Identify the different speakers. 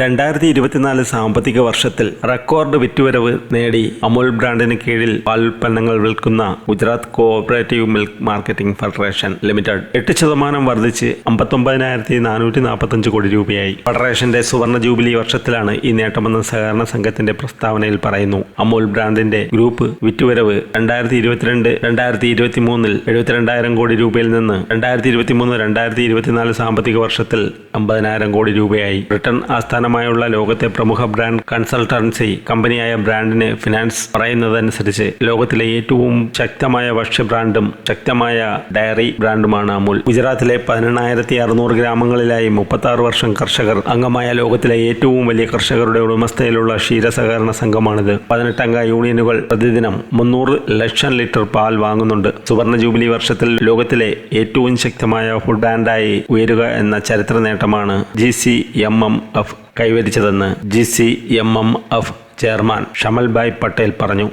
Speaker 1: രണ്ടായിരത്തി ഇരുപത്തിനാല് സാമ്പത്തിക വർഷത്തിൽ റെക്കോർഡ് വിറ്റുവരവ് നേടി അമുൽ ബ്രാൻഡിന് കീഴിൽ പാൽ ഉൽപ്പന്നങ്ങൾ വിൽക്കുന്ന Gujarat cooperative milk marketing federation limited. എട്ട് ശതമാനം വർദ്ധിച്ച് അമ്പത്തൊമ്പതിനായിരത്തി നാനൂറ്റി നാൽപ്പത്തഞ്ച് കോടി രൂപയായി. ഫെഡറേഷന്റെ സുവർണ ജൂബിലി വർഷത്തിലാണ് ഈ നേട്ടമെന്ന് സഹകരണ സംഘത്തിന്റെ പ്രസ്താവനയിൽ പറയുന്നു. അമുൽ ബ്രാൻഡിന്റെ ഗ്രൂപ്പ് വിറ്റുവരവ് രണ്ടായിരത്തി ഇരുപത്തിരണ്ട് രണ്ടായിരത്തി ഇരുപത്തി മൂന്നിൽ എഴുപത്തിരണ്ടായിരം കോടി രൂപയിൽ നിന്ന് രണ്ടായിരത്തി ഇരുപത്തി മൂന്ന് രണ്ടായിരത്തി ഇരുപത്തിനാല് സാമ്പത്തിക വർഷത്തിൽ അമ്പതിനായിരം കോടി രൂപയായി. ബ്രിട്ടൻ ആസ്ഥാനമായുള്ള ലോകത്തെ പ്രമുഖ ബ്രാൻഡ് കൺസൾട്ടൻസി കമ്പനിയായ ബ്രാൻഡിന് ഫിനാൻസ് പറയുന്നതനുസരിച്ച് ലോകത്തിലെ ഏറ്റവും ശക്തമായ ഭക്ഷ്യ ബ്രാൻഡും ശക്തമായ ഡയറി ബ്രാൻഡുമാണ് അമുൽ. ഗുജറാത്തിലെ പതിനെണ്ണായിരത്തി അറുന്നൂറ് ഗ്രാമങ്ങളിലായി മുപ്പത്തി ആറ് വർഷം കർഷകർ അംഗമായ ലോകത്തിലെ ഏറ്റവും വലിയ കർഷകരുടെ ഉടമസ്ഥയിലുള്ള ക്ഷീര സഹകരണ സംഘമാണിത്. പതിനെട്ടംഗ യൂണിയനുകൾ പ്രതിദിനം മുന്നൂറ് ലക്ഷം ലിറ്റർ പാൽ വാങ്ങുന്നുണ്ട്. സുവർണ ജൂബിലി വർഷത്തിൽ ലോകത്തിലെ ഏറ്റവും ശക്തമായ ഫുഡ് ബ്രാൻഡായി ഉയരുക എന്ന ചരിത്ര നേട്ടമാണ് G C M M F. കൈവരിച്ചതെന്ന് G C M M F chairman Shamalbhai Patel പറഞ്ഞു